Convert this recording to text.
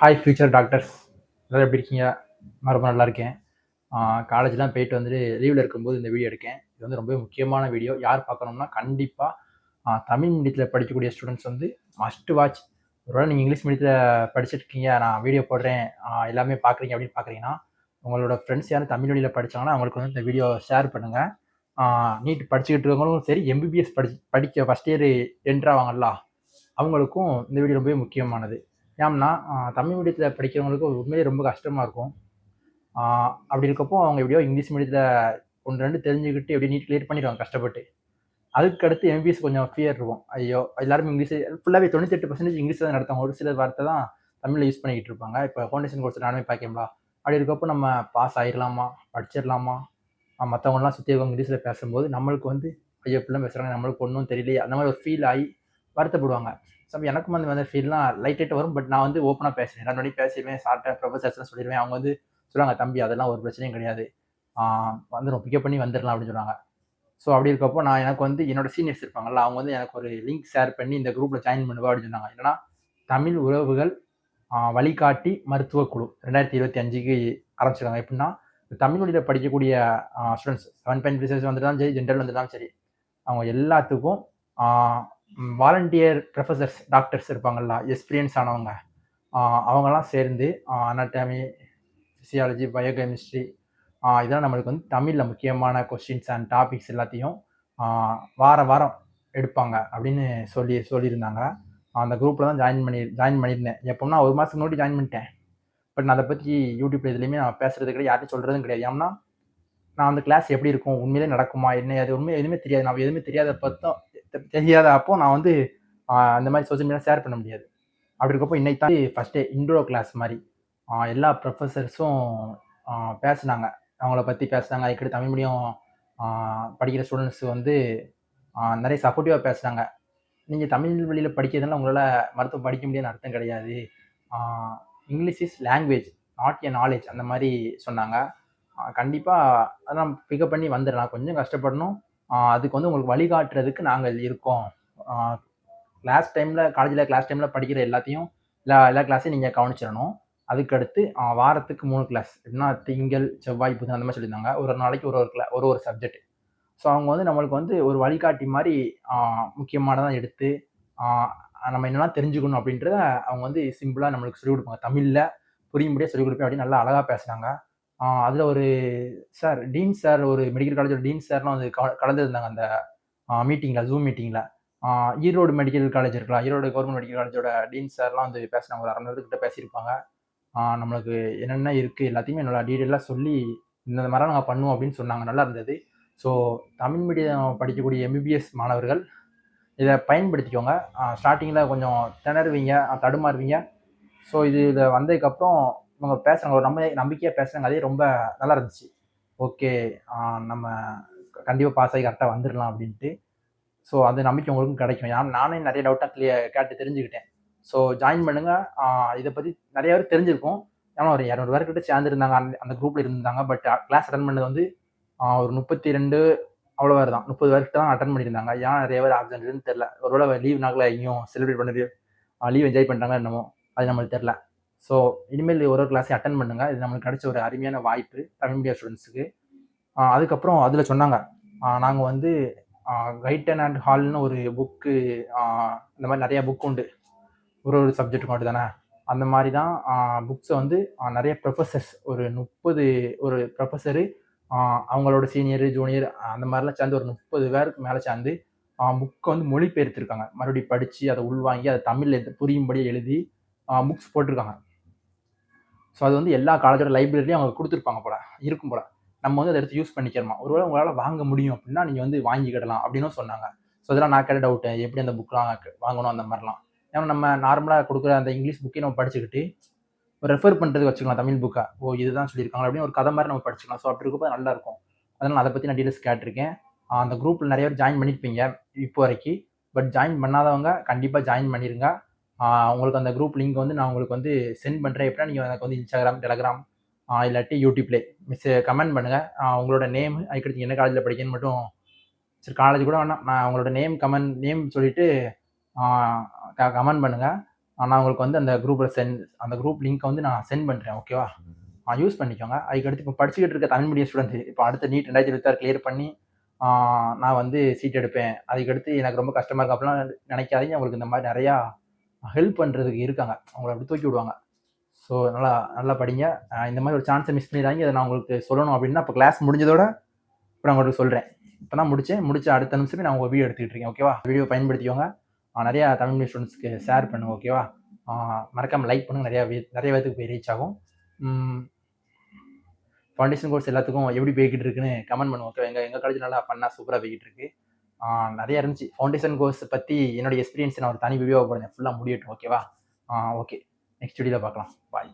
Hi future doctors எல்லோரும் எப்படி இருக்கீங்க? ரொம்ப நல்லா இருக்கேன். காலேஜ்லாம் போயிட்டு வந்துட்டு லீவில் இருக்கும்போது இந்த வீடியோ எடுக்கேன். இது வந்து ரொம்ப முக்கியமான வீடியோ யார் பார்க்கணும்னா கண்டிப்பாக தமிழ் மீடியத்தில் படிக்கக்கூடிய ஸ்டூடெண்ட்ஸ் வந்து மஸ்ட் வாட்ச் ஒருவேளை நீங்கள் இங்கிலீஷ் மீடியத்தில் படிச்சிருக்கீங்க நான் வீடியோ போடுறேன் எல்லாமே பார்க்குறீங்க அப்படின்னு பார்க்குறீங்கன்னா உங்களோட ஃப்ரெண்ட்ஸ் யாரும் தமிழ் வழியில் படிச்சாங்கன்னா அவங்களுக்கு வந்து இந்த வீடியோ ஷேர் பண்ணுங்கள் நீட் படிச்சுக்கிட்டு இருக்கவங்களும் சரி எம்பிபிஎஸ் படி படிக்க ஃபஸ்ட் இயர் என்ட்ராவாங்கல்ல அவங்களுக்கும் இந்த வீடியோ ரொம்பவே முக்கியமானது. ஏன்னா தமிழ் மீடியத்தில் படிக்கிறவங்களுக்கு உண்மையிலே ரொம்ப கஷ்டமாக இருக்கும். அப்படி இருக்கப்போ அவங்க எப்படியோ இங்கிலீஷ் மீடியத்தில் ஒன்று ரெண்டு தெரிஞ்சுக்கிட்டு எப்படி நீட் கிளியர் பண்ணிடுவாங்க கஷ்டப்பட்டு. அதுக்கு அடுத்து எம்பிஎஸ் கொஞ்சம் ஃபியர் இருக்கும். ஐயோ எல்லாரும் இங்கிலீஷ் ஃபுல்லாகவே தொண்ணூத்தெட்டு பர்சன்டேஜ் இங்கிலீஷில் தான் நடத்துவாங்க. ஒரு சில வார்த்தை தான் தமிழில் யூஸ் பண்ணிக்கிட்டு இருப்பாங்க. இப்போ ஃபவுண்டேஷன் கோர்ஸ் நானுமே பார்க்கங்களா அப்படி இருக்கப்போ நம்ம பாஸ் ஆகிடலாமா படிச்சிடலாமா மற்றவங்கலாம் சுற்றி இருக்கவங்க இங்கிலீஷில் பேசும்போது நம்மளுக்கு வந்து ஐயோ இப்படிலாம் பேசுகிறாங்க நம்மளுக்கு ஒன்றும் தெரியலையே அந்த மாதிரி ஒரு ஃபீல் ஆகி வருத்தப்படுவாங்க. ஸோ எனக்கும் அந்த மாதிரி ஃபீல்லாம் லைட் லைட்டாக வரும். பட் நான் வந்து ஓப்பனாக பேசுவேன் ரெண்டு மணி பேசிடுவேன் சார்ட்ட ப்ரொஃபஸர்ஸ்லாம் சொல்லிடுவேன். அவங்க வந்து சொல்லுவாங்க தம்பி அதெல்லாம் ஒரு பிரச்சனையும் கிடையாது. வந்துடும் பிக்கப் பண்ணி வந்துடலாம் அப்படின்னு சொன்னாங்க ஸோ அப்படி இருக்கப்போ நான் எனக்கு வந்து என்னோட சீனியர்ஸ் இருப்பாங்கல்ல அவங்க வந்து எனக்கு ஒரு லிங்க் ஷேர் பண்ணி இந்த குரூப்பில் ஜாயின் பண்ணுவா அப்படின்னு சொன்னாங்க. என்னன்னா தமிழ் உறவுகள் வழிகாட்டி மருத்துவ குழு ரெண்டாயிரத்தி இருபத்தி அஞ்சுக்கு ஆரம்பிச்சிருக்காங்க. எப்படின்னா தமிழ் மொழியில் படிக்கக்கூடிய ஸ்டூடெண்ட்ஸ் செவன் பாயிண்ட் ரிசர்ச் வந்துட்டாலும் சரி ஜென்ரல் வந்துட்டாலும் சரி அவங்க எல்லாத்துக்கும் வாலண்டியர் ப்ரொஃபசர்ஸ் டாக்டர்ஸ் இருப்பாங்கள்ல எக்ஸ்பீரியன்ஸ் ஆனவங்க. அவங்கெல்லாம் சேர்ந்து அனாட்டமி ஃபிசியாலஜி பயோகெமிஸ்ட்ரி இதெல்லாம் நம்மளுக்கு வந்து தமிழில் முக்கியமான கொஸ்டின்ஸ் அண்ட் டாபிக்ஸ் எல்லாத்தையும் வார வாரம் எடுப்பாங்க அப்படின்னு சொல்லி சொல்லியிருந்தாங்க. அந்த குரூப்பில் தான் ஜாயின் பண்ணி ஜாயின் பண்ணியிருந்தேன். எப்போனா ஒரு மாதத்துக்கு முன்னாடி ஜாயின் பண்ணிட்டேன். பட் நான் அதை பற்றி யூடியூப் இதுலேயுமே நான் பேசுறது கிடையாது யார்ட்டும் சொல்கிறதும் கிடையாது. ஏன்னா நான் அந்த கிளாஸ் எப்படி இருக்கும் உண்மையிலே நடக்குமா என்ன அது உண்மை எதுவுமே தெரியாது. நான் எதுவுமே தெரியாத பார்த்தோம் தெரியாத அப்போ நான் வந்து அந்த மாதிரி சோஷியல் மீடியா ஷேர் பண்ண முடியாது. அப்படி இருக்கப்போ இன்னைக்கு தான் ஃபஸ்ட்டு இன்ட்ரோ கிளாஸ் மாதிரி எல்லா ப்ரொஃபஸர்ஸும் பேசுனாங்க. அவங்கள பற்றி பேசுனாங்க. அதுக்கடுத்து தமிழ் மீடியம் படிக்கிற ஸ்டூடெண்ட்ஸ் வந்து நிறைய சப்போர்ட்டிவாக பேசுனாங்க. நீங்கள் தமிழ் வழியில் படிக்கிறதுனால உங்களால் மருத்துவம் படிக்க முடியாதுன்னு அர்த்தம் கிடையாது. English is language not a knowledge அந்த மாதிரி சொன்னாங்க. கண்டிப்பாக அதெல்லாம் பிக்கப் பண்ணி வந்துடலாம். கொஞ்சம் கஷ்டப்படணும். அதுக்கு வந்து உங்களுக்கு வழிகாட்டுறதுக்கு நாங்கள் இருக்கோம். கிளாஸ் டைமில் காலேஜில் கிளாஸ் டைமில் படிக்கிற எல்லாத்தையும் எல்லா எல்லா கிளாஸையும் நீங்கள் கவனிச்சிடணும். அதுக்கடுத்து வாரத்துக்கு மூணு கிளாஸ் எப்படின்னா திங்கள் செவ்வாய் புதன் அந்த மாதிரி சொல்லியிருந்தாங்க. ஒரு ஒரு நாளைக்கு ஒரு ஒரு கிளா ஒரு ஒரு சப்ஜெக்ட் ஸோ அவங்க வந்து நம்மளுக்கு வந்து ஒரு வழிகாட்டி மாதிரி முக்கியமானதான் முக்கியமானதாக எடுத்து நம்ம என்னெல்லாம் தெரிஞ்சுக்கணும் அப்படின்றத அவங்க வந்து சிம்பிளாக நம்மளுக்கு சொல்லிக் கொடுப்பாங்க. தமிழில் புரியும்படியாக சொல்லிக் கொடுப்பேன் அப்படின்னு நல்லா அழகாக பேசுனாங்க. அதில் ஒரு சார் டீன் சார் ஒரு மெடிக்கல் காலேஜோட டீன் சார்லாம் வந்து க- கலந்துருந்தாங்க அந்த மீட்டிங்கில் ஜூம் மீட்டிங்கில் ஈரோடு மெடிக்கல் காலேஜ் இருக்கலாம். ஈரோடு கவர்மெண்ட் மெடிக்கல் காலேஜோட டீன் சார்லாம் வந்து பேசினாங்க. ஒரு அரை மணி பேசியிருப்பாங்க. நம்மளுக்கு என்னென்ன இருக்குது எல்லாத்தையுமே என்னோட டீட்டெயிலாக சொல்லி இந்த மாதிரி நாங்கள் பண்ணுவோம் அப்படின்னு சொன்னாங்க. நல்லா இருந்தது. ஸோ தமிழ் மீடியம் படிக்கக்கூடிய எம்பிபிஎஸ் மாணவர்கள் இதை பயன்படுத்திக்கோங்க. ஸ்டார்டிங்கில் கொஞ்சம் திணறுவீங்க தடுமாறுவீங்க. ஸோ இதில் வந்ததுக்கப்புறம் இவங்க பேசுகிறாங்க நம்ம நம்பிக்கையாக பேசுகிறாங்க அதே ரொம்ப நல்லா இருந்துச்சு. ஓகே நம்ம கண்டிப்பாக பாஸ் ஆகி கரெக்டாக வந்துடலாம் அப்படின்ட்டு. ஸோ அந்த நம்பிக்கை உங்களுக்கும் கிடைக்கும். ஏன்னா நானே நிறைய டவுட்டாக கிளியர் கேட்டு தெரிஞ்சுக்கிட்டேன். ஸோ ஜாயின் பண்ணுங்கள் இதை பற்றி நிறைய பேர் தெரிஞ்சிருக்கும். ஏன்னா ஒரு இரநூறு பேர்கிட்ட சேர்ந்துருந்தாங்க அந்த அந்த குரூப்பில் இருந்தாங்க. பட் கிளாஸ் அட்டன் பண்ணது வந்து ஒரு முப்பத்தி ரெண்டு அவ்வளோ பேர் தான். முப்பது பேர்கிட்ட தான் அட்டன் பண்ணியிருந்தாங்க. ஏன்னா நிறைய பேர் ஆப்சன்ட்னு தெரில ஒருவேளை லீவ் நாக்கில் எங்கேயும் செலிப்ரேட் பண்ணுறது லீவ் என்ஜாய் பண்ணுறாங்க என்னமோ அது நம்மளுக்கு தெரில ஸோ இனிமேல் ஒரு ஒரு கிளாஸையும் அட்டன் பண்ணுங்க. இது நம்மளுக்கு கிடைச்ச ஒரு அருமையான வாய்ப்பு தமிழ் மீடியா ஸ்டூடெண்ட்ஸுக்கு அதுக்கப்புறம் அதில் சொன்னாங்க. நாங்கள் வந்து கைட்டன் அண்ட் ஹால்னு ஒரு புக்கு இந்த மாதிரி நிறையா புக் உண்டு. ஒரு ஒரு சப்ஜெக்ட் மட்டும் தானே அந்த மாதிரி தான் புக்ஸை வந்து நிறைய ப்ரொஃபஸர்ஸ் ஒரு முப்பது ஒரு ப்ரொஃபஸரு அவங்களோட சீனியர் ஜூனியர் அந்த மாதிரிலாம் சேர்ந்து ஒரு முப்பது பேருக்கு மேலே சேர்ந்து புக்கை வந்து மொழிபெயர்த்திருக்காங்க. மறுபடியும் படித்து அதை உள்வாங்கி அதை தமிழில் புரியும்படி எழுதி புக்ஸ் போட்டிருக்காங்க. ஸோ அது வந்து எல்லா காலேஜோட லைப்ரரிலையும் அவங்க கொடுத்துருப்பாங்க போல இருக்கும் போல. நம்ம வந்து அதை எடுத்து யூஸ் பண்ணிக்கிறோமா? ஒருவேளை உங்களால் வாங்க முடியும் அப்படின்னா நீங்கள் வந்து வாங்கிக்கிடலாம் அப்படின்னும் சொன்னாங்க. ஸோ இதெல்லாம் நான் கேட்ட டவுட்டு எப்படி அந்த புக்கெலாம் வாங்கணும் அந்த மாதிரிலாம். ஏன்னா நம்ம நார்மலாக கொடுக்குற அந்த இங்கிலீஷ் புக்கையும் நம்ம படிச்சுக்கிட்டு ரெஃபர் பண்ணுறது வச்சுக்கலாம் தமிழ் புக்கை ஓ இதுதான் சொல்லியிருக்காங்க அப்படின்னு ஒரு கதை மாதிரி நம்ம படிச்சுக்கலாம். ஸோ அப்படி இருக்கப்போ நல்லா இருக்கும். அதனால் நான் அதை பற்றி நான் டீட்டெயில்ஸ் கேட்டிருக்கேன். அந்த குரூப்பில் நிறைய பேர் ஜாயின் பண்ணியிருப்பீங்க இப்போ வரைக்கும் பட் ஜாயின் பண்ணாதவங்க கண்டிப்பாக ஜாயின் பண்ணிடுங்க உங்களுக்கு அந்த குரூப் லிங்க் வந்து நான் உங்களுக்கு வந்து சென்ட் பண்ணுறேன் எப்படின்னா நீங்கள் எனக்கு வந்து இன்ஸ்டாகிராம் டெலகிராம் இல்லாட்டி யூடியூப்லே மிஸ் கமெண்ட் பண்ணுங்கள் உங்களோட நேம் அதுக்கடுத்து என்ன காலேஜில் படிக்கணும்னு மட்டும் சரி காலேஜ் கூட வேணாம். நான் உங்களோட நேம் கமெண்ட் நேம் சொல்லிவிட்டு கமெண்ட் பண்ணுங்கள் நான் உங்களுக்கு வந்து அந்த குரூப்பில் சென்ட் அந்த குரூப் லிங்க்கை வந்து நான் சென்ட் பண்ணுறேன் ஓகேவா யூஸ் பண்ணிக்கோங்க. அதுக்கடுத்து இப்போ படிச்சுக்கிட்டு இருக்க தமிழ் மீடியம் ஸ்டூடெண்ட் இப்போ அடுத்த நீட் ரெண்டாயிரத்தி இருபத்தாறு கிளியர் பண்ணி நான் வந்து சீட் எடுப்பேன். அதுக்கடுத்து எனக்கு ரொம்ப கஷ்டமாக இருக்கு அப்படிலாம் நினைக்காதீங்க. உங்களுக்கு இந்த மாதிரி நிறையா ஹெல்ப் பண்ணுறதுக்கு இருக்காங்க. அவங்கள அப்படி தூக்கி விடுவாங்க. ஸோ நல்லா நல்லா படிங்க. இந்த மாதிரி ஒரு சான்ஸை மிஸ் பண்ணிடுறாங்க அதை நான் உங்களுக்கு சொல்லணும் அப்படின்னா இப்போ கிளாஸ் முடிஞ்சதோட இப்போ நான் உங்களுக்கு சொல்கிறேன் இப்போ தான் முடித்தேன் முடிச்ச அடுத்த நிமிஷமே நான் உங்கள் வீடியோ எடுத்துக்கிட்டு இருக்கேன். ஓகேவா வீடியோ பயன்படுத்திக்கோங்க. நிறையா தமிழ் மீடியம் ஸ்டூடெண்ட்ஸ்க்கு ஷேர் பண்ணுங்க. ஓகேவா மறக்காமல் லைக் பண்ணுங்க. நிறையா நிறைய பேத்துக்கு போய் ரீச் ஆகும். ஃபவுண்டேஷன் கோர்ஸ் எல்லாத்துக்கும் எப்படி போய்கிட்டு இருக்குன்னு கமெண்ட் பண்ணுவோம் ஓகே எங்கள் எங்கள் காலேஜ் நல்லா பண்ணால் சூப்பராக போய்கிட்டு இருக்கு. நிறைய இருந்துச்சு. ஃபவுண்டேஷன் கோர்ஸ் பற்றி என்னோட எக்ஸ்பீரியன்ஸ் நான் ஒரு தனி வீடியோ போடுறேன். ஃபுல்லாக முடியட்டும் ஓகேவா ஓகே நெக்ஸ்ட் வீடியோவில் பார்க்கலாம். பாய்